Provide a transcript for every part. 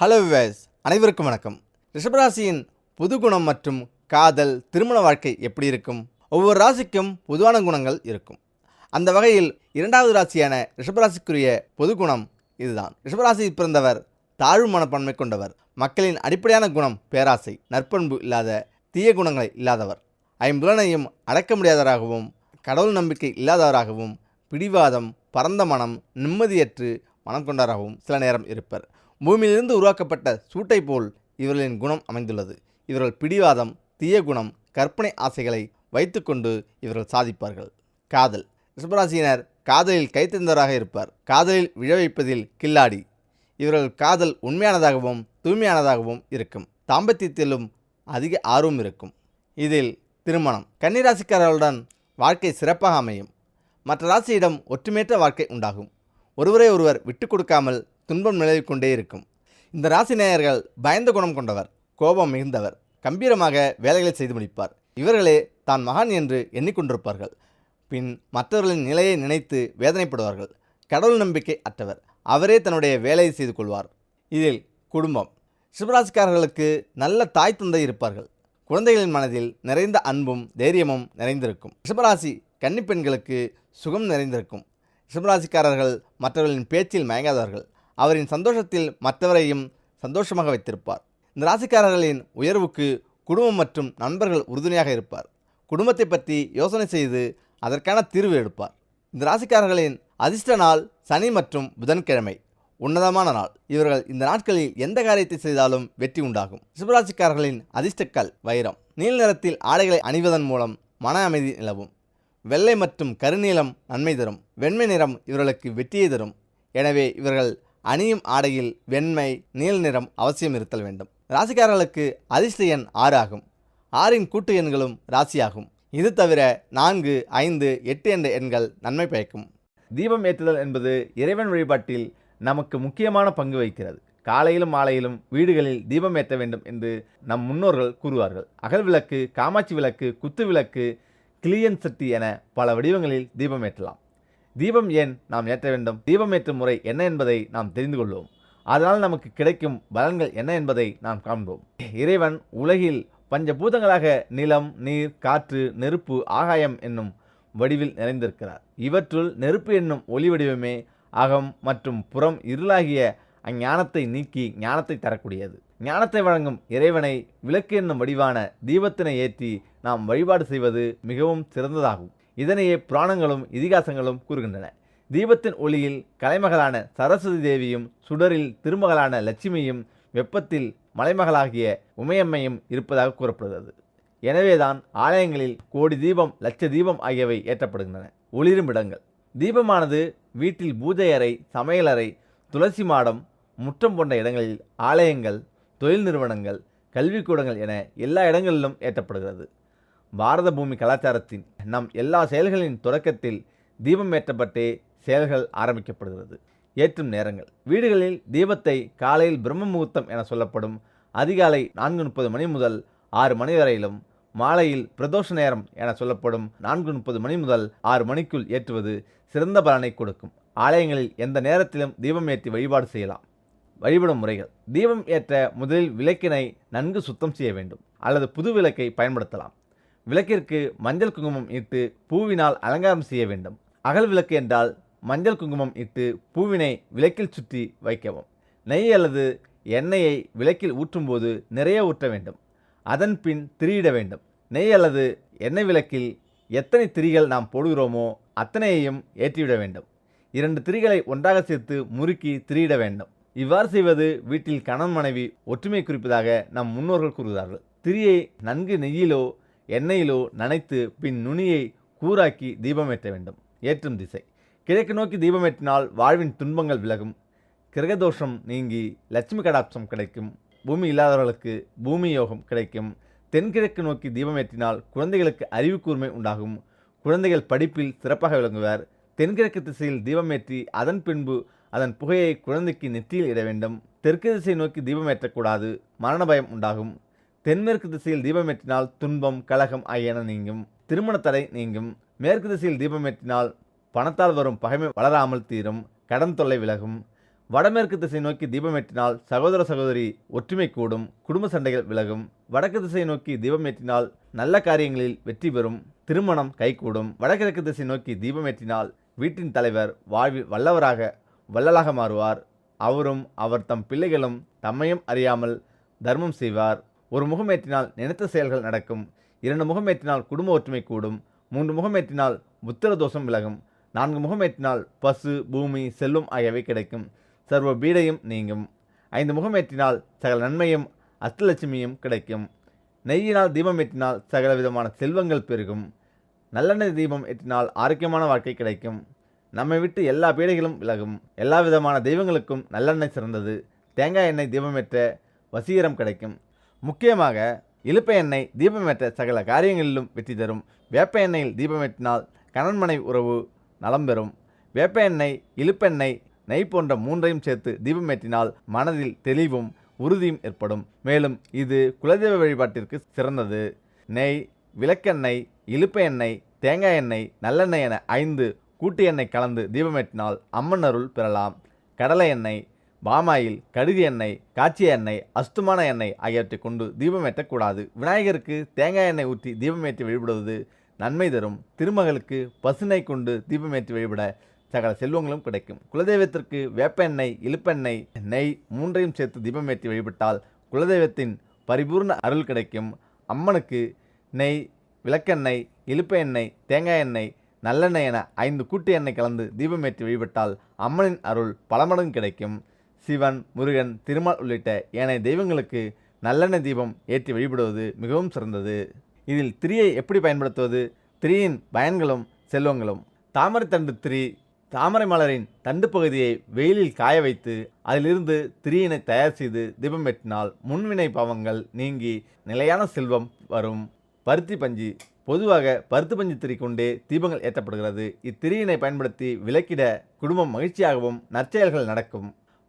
Hello wives அனைவருக்கும் வணக்கம். ரிஷபராசியின் புது குணம் மற்றும் காதல் திருமண வாழ்க்கை எப்படி இருக்கும்? ஒவ்வொரு ராசிக்கும் பொதுவான குணங்கள் இருக்கும். அந்த வகையில் இரண்டாவது ராசியான ரிஷபராசிக்குரிய பொது குணம் இதுதான். ரிஷபராசியில் பிறந்தவர் தாழ்வு மனப்பான்மை கொண்டவர் மக்களின் அடிப்படையான குணம் பேராசை நற்பண்பு இல்லாத தீய குணங்களை இல்லாதவர். ஐம்புலனையும் அடக்க முடியாதவராகவும் கடவுள் நம்பிக்கை இல்லாதவராகவும் பிடிவாதம் பரந்த மனம் நிம்மதியற்று மனம் கொண்டவராகவும் சில நேரம் இருப்பர். பூமியிலிருந்து உருவாக்கப்பட்ட சூட்டை போல் இவர்களின் குணம் அமைந்துள்ளது. இவர்கள் பிடிவாதம் தீய குணம் கற்பனை ஆசைகளை வைத்துக்கொண்டு இவர்கள் சாதிப்பார்கள். காதல். ரிஷபராசியினர் காதலில் கைத்தெந்தவராக இருப்பார். காதலில் விழ வைப்பதில் கில்லாடி. இவர்கள் காதல் உண்மையானதாகவும் தூய்மையானதாகவும் இருக்கும். தாம்பத்தியத்திலும் அதிக ஆர்வம் இருக்கும். இதில் திருமணம். கன்னிராசிக்காரர்களுடன் வாழ்க்கை சிறப்பாக அமையும். மற்ற ராசியிடம் ஒற்றுமையற்ற வாழ்க்கை உண்டாகும். ஒருவரை ஒருவர் விட்டு கொடுக்காமல் துன்பம் நிலவிக் கொண்டே இருக்கும். இந்த ராசி நேயர்கள் பயந்த குணம் கொண்டவர் கோபம் மிகுந்தவர் கம்பீரமாக வேலைகளை செய்து முடிப்பார். இவர்களே தான் மகான் என்று எண்ணிக்கொண்டிருப்பார்கள். பின் மற்றவர்களின் நிலையை நினைத்து வேதனைப்படுவார்கள். கடவுள் நம்பிக்கை அற்றவர் அவரே தன்னுடைய வேலையை செய்து கொள்வார். இதில் குடும்பம். சிவராசிக்காரர்களுக்கு நல்ல தாய் தந்தை இருப்பார்கள். குழந்தைகளின் மனதில் நிறைந்த அன்பும் தைரியமும் நிறைந்திருக்கும். ரிஷபராசி கன்னிப்பெண்களுக்கு சுகம் நிறைந்திருக்கும். ரிஷபராசிக்காரர்கள் மற்றவர்களின் பேச்சில் மயங்காதவர்கள். அவரின் சந்தோஷத்தில் மற்றவரையும் சந்தோஷமாக வைத்திருப்பார். இந்த ராசிக்காரர்களின் உயர்வுக்கு குடும்பம் மற்றும் நண்பர்கள் உறுதுணையாக இருப்பார். குடும்பத்தை பற்றி யோசனை செய்து அதற்கான தீர்வு எடுப்பார். இந்த ராசிக்காரர்களின் அதிர்ஷ்ட நாள் சனி மற்றும் புதன்கிழமை. உன்னதமான நாள். இவர்கள் இந்த நாட்களில் எந்த காரியத்தை செய்தாலும் வெற்றி உண்டாகும். சிவராசிக்காரர்களின் அதிர்ஷ்டக்கல் வைரம். நீல நிறத்தில் ஆடைகளை அணிவதன் மூலம் மன அமைதி நிலவும். வெள்ளை மற்றும் கருநீலம் நன்மை தரும். வெண்மை நிறம் இவர்களுக்கு வெற்றியை தரும். எனவே இவர்கள் அணியும் ஆடையில் வெண்மை நீல நிறம் அவசியம் இருத்தல் வேண்டும். ராசிக்காரர்களுக்கு அதிர்ஷ்ட எண் ஆறு ஆகும். ஆறின் கூட்டு எண்களும் ராசியாகும். இது தவிர நான்கு ஐந்து எட்டு என்ற எண்கள் நன்மை பயக்கும். தீபம் ஏற்றுதல் என்பது இறைவன் வழிபாட்டில் நமக்கு முக்கியமான பங்கு வகிக்கிறது. காலையிலும் மாலையிலும் வீடுகளில் தீபம் ஏற்ற வேண்டும் என்று நம் முன்னோர்கள் கூறுவார்கள். அகல் விளக்கு காமாட்சி விளக்கு குத்து விளக்கு கிளியன் சட்டி என பல வடிவங்களில் தீபம் ஏற்றலாம். தீபம் ஏன் நாம் ஏற்ற வேண்டும்? தீபம் ஏற்றும் முறை என்ன என்பதை நாம் தெரிந்து கொள்வோம். அதனால் நமக்கு கிடைக்கும் பலன்கள் என்ன என்பதை நாம் காண்போம். இறைவன் உலகில் பஞ்சபூதங்களாக நிலம் நீர் காற்று நெருப்பு ஆகாயம் என்னும் வடிவில் நிறைந்திருக்கிறார். இவற்றுள் நெருப்பு என்னும் ஒளி வடிவமே அகம் மற்றும் புறம் இருளாகிய அஞ்ஞானத்தை நீக்கி ஞானத்தை தரக்கூடியது. ஞானத்தை வழங்கும் இறைவனை விளக்கு என்னும் வடிவான தீபத்தினை ஏற்றி நாம் வழிபாடு செய்வது மிகவும் சிறந்ததாகும். இதனையே புராணங்களும் இதிகாசங்களும் கூறுகின்றன. தீபத்தின் ஒளியில் கலைமகளான சரஸ்வதி தேவியும் சுடரில் திருமகளான லட்சுமியும் வெப்பத்தில் மலைமகளாகிய உமையம்மையும் இருப்பதாக கூறப்படுகிறது. எனவேதான் ஆலயங்களில் கோடி தீபம் லட்ச தீபம் ஆகியவை ஏற்றப்படுகின்றன. ஒளிரும் இடங்கள். தீபமானது வீட்டில் பூஜை அறை சமையலறை துளசி மாடம் முற்றம் போன்ற இடங்களில் ஆலயங்கள் தொழில் நிறுவனங்கள் கல்விக்கூடங்கள் என எல்லா இடங்களிலும் ஏற்றப்படுகிறது. பாரத பூமி கலாச்சாரத்தின் நம் எல்லா செயல்களின் தொடக்கத்தில் தீபம் ஏற்றப்பட்டே செயல்கள் ஆரம்பிக்கப்படுகிறது. ஏற்றும் நேரங்கள். வீடுகளில் தீபத்தை காலையில் பிரம்ம முகூர்த்தம் என சொல்லப்படும் அதிகாலை நான்கு முப்பது மணி முதல் ஆறு மணி வரையிலும் மாலையில் பிரதோஷ நேரம் என சொல்லப்படும் நான்கு முப்பது மணி முதல் ஆறு மணிக்குள் ஏற்றுவது சிறந்த பலனை கொடுக்கும். ஆலயங்களில் எந்த நேரத்திலும் தீபம் ஏற்றி வழிபாடு செய்யலாம். வழிபடும் முறைகள். தீபம் ஏற்ற முதலில் விளக்கினை நன்கு சுத்தம் செய்ய வேண்டும். அல்லது புது விளக்கை பயன்படுத்தலாம். விளக்கிற்கு மஞ்சள் குங்குமம் இட்டு பூவினால் அலங்காரம் செய்ய வேண்டும். அகல் விளக்கு என்றால் மஞ்சள் குங்குமம் இட்டு பூவினை விளக்கில் சுற்றி வைக்கவும். நெய் அல்லது எண்ணெயை விளக்கில் ஊற்றும்போது நிறைய ஊற்ற வேண்டும். அதன் பின் திரியிட வேண்டும். நெய் அல்லது எண்ணெய் விளக்கில் எத்தனை திரிகள் நாம் போடுகிறோமோ அத்தனையையும் ஏற்றிவிட வேண்டும். இரண்டு திரிகளை ஒன்றாக சேர்த்து முறுக்கி திரியிட வேண்டும். இவ்வாறு செய்வது வீட்டில் கணவன் மனைவி ஒற்றுமை குறிப்பதாக நம் முன்னோர்கள் கூறுகிறார்கள். திரியை நன்கு நெய்யிலோ எண்ணெயிலோ நனைத்து பின் நுனியை கூராக்கி தீபமேற்ற வேண்டும். ஏற்றும் திசை. கிழக்கு நோக்கி தீபமேற்றினால் வாழ்வின் துன்பங்கள் விலகும். கிரகதோஷம் நீங்கி லட்சுமி கடாட்சம் கிடைக்கும். பூமி இல்லாதவர்களுக்கு பூமி யோகம் கிடைக்கும். தென்கிழக்கு நோக்கி தீபம் ஏற்றினால் குழந்தைகளுக்கு அறிவு கூர்மை உண்டாகும். குழந்தைகள் படிப்பில் சிறப்பாக விளங்குவர். தென்கிழக்கு திசையில் தீபமேற்றி அதன் பின்பு அதன் புகையை குழந்தைக்கு நெற்றியில் இட வேண்டும். தெற்கு திசை நோக்கி தீபமேற்றக்கூடாது. மரண பயம் உண்டாகும். தென்மேற்கு திசையில் தீபமேற்றினால் துன்பம் கலகம் ஆகியன நீங்கும். திருமண தடை நீங்கும். மேற்கு திசையில் தீபமேற்றினால் பணத்தால் வரும் பகைமை வளராமல் தீரும். கடன் தொல்லை விலகும். வடமேற்கு திசை நோக்கி தீபமேற்றினால் சகோதர சகோதரி ஒற்றுமை கூடும். குடும்ப சண்டைகள் விலகும். வடக்கு திசை நோக்கி தீபமேற்றினால் நல்ல காரியங்களில் வெற்றி பெறும். திருமணம் கைகூடும். வடகிழக்கு திசை நோக்கி தீபமேற்றினால் வீட்டின் தலைவர் வாழ்வில் வல்லவராக வள்ளலாக மாறுவார். அவரும் அவர் தம் பிள்ளைகளும் தம்மையும் அறியாமல் தர்மம் செய்வார். ஒரு முகமேற்றினால் நினைத்த செயல்கள் நடக்கும் இரண்டு முகமேற்றினால் குடும்ப ஒற்றுமை கூடும் மூன்று முகமேற்றினால் புத்திர தோஷம் விலகும் நான்கு முகமேற்றினால் பசு பூமி செல்வம் ஆகியவை கிடைக்கும். சர்வ பீடையும் நீங்கும். ஐந்து முகமேற்றினால் சகல நன்மையும் அஷ்டலட்சுமியும் கிடைக்கும். நெய்யினால் தீபம் ஏற்றினால் சகல விதமான செல்வங்கள் பெருகும். நல்லெண்ணெய் தீபம் ஏற்றினால் ஆரோக்கியமான வாழ்க்கை கிடைக்கும். நம்மை விட்டு எல்லா பீடைகளும் விலகும். எல்லா விதமான தெய்வங்களுக்கும் நல்லெண்ணெய் சிறந்தது. தேங்காய் எண்ணெய் தீபம் ஏற்ற வசீகரம் கிடைக்கும். முக்கியமாக இழுப்ப எண்ணெய் தீபமேற்ற சகல காரியங்களிலும் வெற்றி தரும். வேப்ப எண்ணெயில் தீபமேற்றினால் கணன்மனை உறவு நலம் பெறும். வேப்ப எண்ணெய் இலுப்பெண்ணெய் நெய் போன்ற மூன்றையும் சேர்த்து தீபமேற்றினால் மனதில் தெளிவும் உறுதியும் ஏற்படும். மேலும் இது குலதெய்வ வழிபாட்டிற்கு சிறந்தது. நெய் விளக்கெண்ணெய் இழுப்ப எண்ணெய் தேங்காய் எண்ணெய் நல்லெண்ணெய் என ஐந்து கூட்டு எண்ணெய் கலந்து தீபமேற்றினால் அம்மன் அருள் பெறலாம். கடலை எண்ணெய் பாமாயில் கடுகு எண்ணெய் காய்ச்சிய எண்ணெய் அஸ்துமான எண்ணெய் ஆகியவற்றை கொண்டு தீபமேற்றக்கூடாது விநாயகருக்கு தேங்காய் எண்ணெய் ஊற்றி தீபமேற்றி வழிபடுவது நன்மை தரும். திருமகளுக்கு பசுனை கொண்டு தீபமேற்றி வழிபட சகல செல்வங்களும் கிடைக்கும். குலதெய்வத்திற்கு வேப்ப எண்ணெய் இழுப்பெண்ணெய் நெய் மூன்றையும் சேர்த்து தீபமேற்றி வழிபட்டால் குலதெய்வத்தின் பரிபூர்ண அருள் கிடைக்கும். அம்மனுக்கு நெய் விளக்கெண்ணெய் இழுப்ப எண்ணெய் தேங்காய் எண்ணெய் நல்லெண்ணெய் என ஐந்து கூட்டு எண்ணெய் கலந்து தீபமேற்றி வழிபட்டால் அம்மனின் அருள் பல மடங்கு கிடைக்கும். சிவன் முருகன் திருமால் உள்ளிட்ட ஏனைய தெய்வங்களுக்கு நல்லெண்ணெய் தீபம் ஏற்றி வழிபடுவது மிகவும் சிறந்தது. இதில் திரியை எப்படி பயன்படுத்துவது? திரியின் பயன்களும் செல்வங்களும். தாமரை தண்டு திரி தாமரை மலரின் தண்டு பகுதியை வெயிலில் காய வைத்து அதிலிருந்து திரியினை தயார் செய்து தீபம் வெட்டினால் முன்வினை பாவங்கள் நீங்கி நிலையான செல்வம் வரும். பருத்தி பஞ்சு பொதுவாக பருத்து பஞ்சு திரி கொண்டே தீபங்கள் ஏற்றப்படுகிறது. இத்திரியினை பயன்படுத்தி விளக்கிட குடும்பம் மகிழ்ச்சியாகவும் நற்செயல்கள் நடக்கும்.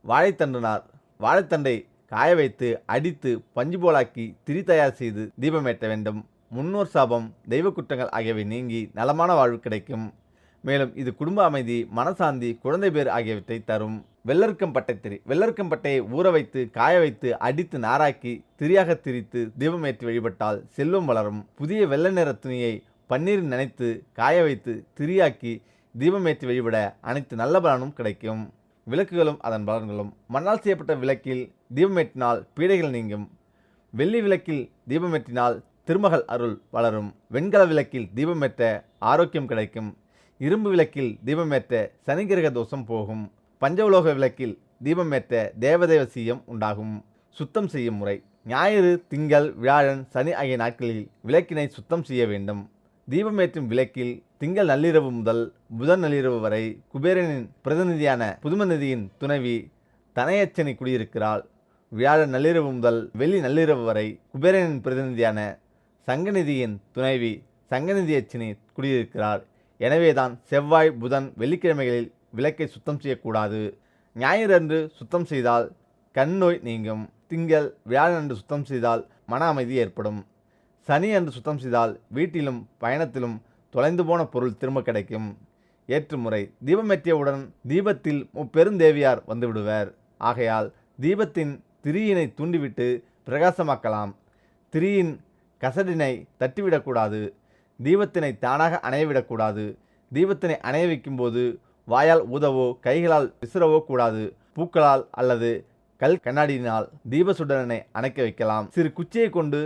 வாழைத்தண்டனார் வாழைத்தண்டை காய வைத்து அடித்து பஞ்சு போலாக்கி திரி தயார் செய்து தீபம் ஏற்ற வேண்டும். முன்னோர் சாபம் தெய்வ குற்றங்கள் ஆகியவை நீங்கி நலமான வாழ்வு கிடைக்கும். மேலும் இது குடும்ப அமைதி மனசாந்தி குழந்தை பேர் ஆகியவற்றை தரும். வெள்ளருக்கம் பட்டை திரி வெள்ளருக்கம் பட்டையை ஊற வைத்து காய வைத்து அடித்து நாராக்கி திரியாக திரித்து தீபமேற்றி வழிபட்டால் செல்வம் வளரும். புதிய வெள்ளை நிற துணியை பன்னீரில் நனைத்து காய வைத்து திரியாக்கி தீபமேற்றி வழிபட அனைத்து நல்ல பலனும் கிடைக்கும். விளக்குகளும் அதன் பலன்களும் மண்ணால் செய்யப்பட்ட விளக்கில் தீபமேற்றினால் பீடைகள் நீங்கும். வெள்ளி விளக்கில் தீபமேற்றினால் திருமகள் அருள் வளரும். வெண்கல விளக்கில் தீபமேற்ற ஆரோக்கியம் கிடைக்கும். இரும்பு விளக்கில் தீபமேற்ற சனிகிரக தோஷம் போகும். பஞ்சவுலோக விளக்கில் தீபமேற்ற தேவதேவ சீயம் உண்டாகும். சுத்தம் செய்யும் முறை. ஞாயிறு திங்கள் வியாழன் சனி ஆகிய நாட்களில் விளக்கினை சுத்தம் செய்ய வேண்டும். தீபமேற்றும் விளக்கில் திங்கள் நள்ளிரவு முதல் புதன் நள்ளிரவு வரை குபேரனின் பிரதிநிதியான புதுமநிதியின் துணைவி தனையச்சனி குடியிருக்கிறாள். வியாழன் நள்ளிரவு முதல் வெள்ளி நள்ளிரவு வரை குபேரனின் பிரதிநிதியான சங்கநிதியின் துணைவி சங்கநிதியச்சினி குடியிருக்கிறார் எனவேதான் செவ்வாய் புதன் வெள்ளிக்கிழமைகளில் விளக்கை சுத்தம் செய்யக்கூடாது. ஞாயிறன்று சுத்தம் செய்தால் கண் நோய் நீங்கும். திங்கள் வியாழன் அன்று சுத்தம் செய்தால் மன அமைதி ஏற்படும். சனி அன்று சுத்தம் செய்தால் வீட்டிலும் பயணத்திலும் தொலைந்து போன பொருள் திரும்ப கிடைக்கும். ஏற்றுமுறை தீபமேற்றியவுடன் தீபத்தில் முப்பெருந்தேவியார் வந்துவிடுவர் ஆகையால் தீபத்தின் திரியினை தூண்டிவிட்டு பிரகாசமாக்கலாம். திரியின் கசடினை தட்டிவிடக்கூடாது. தீபத்தினை தானாக அணையவிடக்கூடாது. தீபத்தினை அணைய வைக்கும்போது வாயால் ஊதவோ கைகளால் விசிறவோ கூடாது. பூக்களால் அல்லது கல் கண்ணாடியினால் தீபசுடரனை அணைக்க வைக்கலாம். சிறு குச்சியை கொண்டு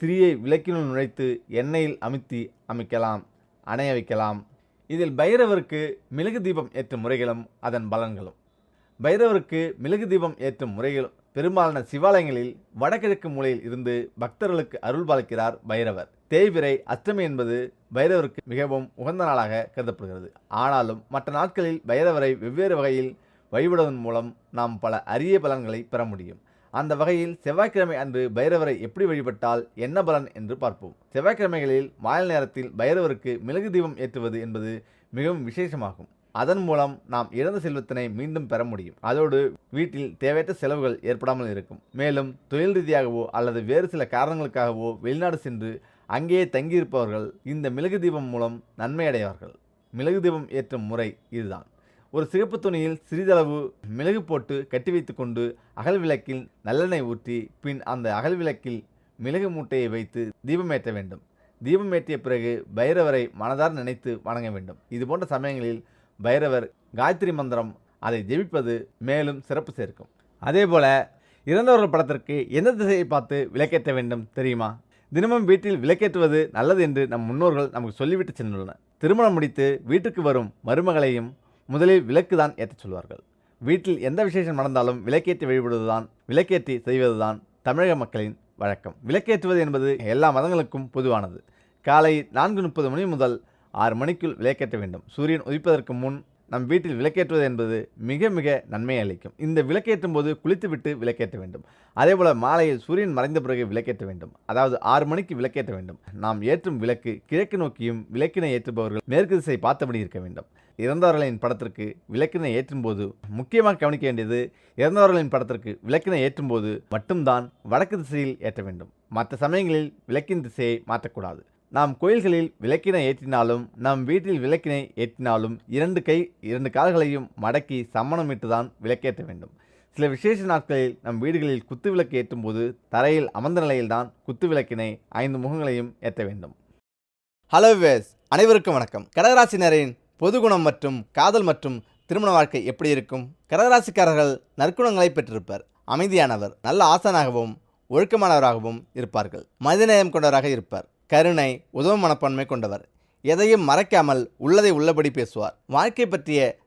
திரியை விளக்கினுள் நுழைத்து எண்ணெயில் அமுத்தி அமைக்கலாம் அணைய வைக்கலாம். இதில் பைரவருக்கு மிளகு தீபம் ஏற்றும் முறைகளும் அதன் பலன்களும். பைரவருக்கு மிளகு தீபம் ஏற்றும் முறைகள் பெரும்பாலான சிவாலயங்களில் வடகிழக்கு மூலையில் இருந்து பக்தர்களுக்கு அருள் பாலிக்கிறார் பைரவர். தேய்விரை அஷ்டமி என்பது பைரவருக்கு மிகவும் உகந்த நாளாக கருதப்படுகிறது. ஆனாலும் மற்ற நாட்களில் பைரவரை வெவ்வேறு வகையில் வழிபடுவதன் மூலம் நாம் பல அரிய பலன்களை பெற முடியும். அந்த வகையில் செவ்வாய்க்கிழமை அன்று பைரவரை எப்படி வழிபட்டால் என்ன பலன் என்று பார்ப்போம். செவ்வாய்க்கிழமைகளில் மாலை நேரத்தில் பைரவருக்கு மிளகு தீபம் ஏற்றுவது என்பது மிகவும் விசேஷமாகும். அதன் மூலம் நாம் இழந்த செல்வத்தினை மீண்டும் பெற முடியும். அதோடு வீட்டில் தேவையற்ற செலவுகள் ஏற்படாமல் இருக்கும். மேலும் தொழில் ரீதியாகவோ அல்லது வேறு சில காரணங்களுக்காகவோ வெளிநாடு சென்று அங்கேயே தங்கியிருப்பவர்கள் இந்த மிளகு தீபம் மூலம் நன்மை அடைவார்கள் மிளகு தீபம் ஏற்றும் முறை இதுதான். ஒரு சிகப்பு துணியில் சிறிதளவு மிளகு போட்டு கட்டி வைத்துக்கொண்டு அகல் விளக்கில் நல்லெண்ணெய் ஊற்றி பின் அந்த அகல் விளக்கில் மிளகு மூட்டையை வைத்து தீபம் ஏற்ற வேண்டும். தீபம் ஏற்றிய பிறகு பைரவரை மனதார் நினைத்து வணங்க வேண்டும். இது போன்ற சமயங்களில் பைரவர் காயத்ரி மந்திரம் அதை ஜெபிப்பது மேலும் சிறப்பு சேர்க்கும். அதேபோல இறந்தவர்கள் படத்திற்கு எந்த திசையை பார்த்து விளக்கேற்ற வேண்டும் தெரியுமா? தினமும் வீட்டில் விளக்கேற்றுவது நல்லது என்று நம் முன்னோர்கள் நமக்கு சொல்லிவிட்டு சென்றுள்ளனர். திருமணம் முடித்து வீட்டுக்கு வரும் மருமகளையும் முதலில் விளக்கு தான் ஏற்றச் சொல்வார்கள். வீட்டில் எந்த விசேஷம் நடந்தாலும் விளக்கேற்றி வழிபடுவதுதான் விளக்கேற்றி செய்வதுதான் தமிழக மக்களின் வழக்கம். விளக்கேற்றுவது என்பது எல்லா மதங்களுக்கும் பொதுவானது. காலை நான்கு முப்பது மணி முதல் ஆறு மணிக்குள் விளக்கேற்ற வேண்டும். சூரியன் உதிப்பதற்கு முன் நம் வீட்டில் விளக்கேற்றுவது என்பது மிக மிக நன்மை அளிக்கும். இந்த விளக்கேற்றும் போது குளித்துவிட்டு விளக்கேற்ற வேண்டும். அதேபோல் மாலையில் சூரியன் மறைந்த பிறகு விளக்கேற்ற வேண்டும். அதாவது ஆறு மணிக்கு விளக்கேற்ற வேண்டும். நாம் ஏற்றும் விளக்கு கிழக்கு நோக்கியும் விளக்கினை ஏற்றுபவர்கள் மேற்கு திசை பார்த்தபடி இருக்க வேண்டும். இறந்தவர்களின் படத்திற்கு விளக்கினை ஏற்றும்போது முக்கியமாக கவனிக்க வேண்டியது இறந்தவர்களின் படத்திற்கு விளக்கினை ஏற்றும்போது மட்டும்தான் வடக்கு திசையில் ஏற்ற வேண்டும். மற்ற சமயங்களில் விளக்கின் திசையை மாற்றக்கூடாது. நாம் கோயில்களில் விளக்கினை ஏற்றினாலும் நம் வீட்டில் விளக்கினை ஏற்றினாலும் இரண்டு கை இரண்டு கால்களையும் மடக்கி சம்மணமிட்டு தான் விளக்கேற்ற வேண்டும். சில விசேஷ நாட்களில் நம் வீடுகளில் குத்து விளக்கு ஏற்றும் போது தரையில் அமர்ந்த நிலையில்தான் குத்து விளக்கினை ஐந்து முகங்களையும் ஏற்ற வேண்டும். ஹலோ வேஸ் அனைவருக்கும் வணக்கம். கடகராசினரின் பொதுகுணம் மற்றும் காதல் மற்றும் திருமண வாழ்க்கை எப்படி இருக்கும்? கடகராசிக்காரர்கள் நற்குணங்களை பெற்றிருப்பர். அமைதியானவர் நல்ல ஆசனாகவும் ஒழுக்கமானவராகவும் இருப்பார்கள். மனிதநேயம் கொண்டவராக இருப்பார். கருணை உதவும் மனப்பான்மை கொண்டவர். எதையும் மறைக்காமல் உள்ளதை உள்ளபடி பேசுவார். வாழ்க்கை பற்றிய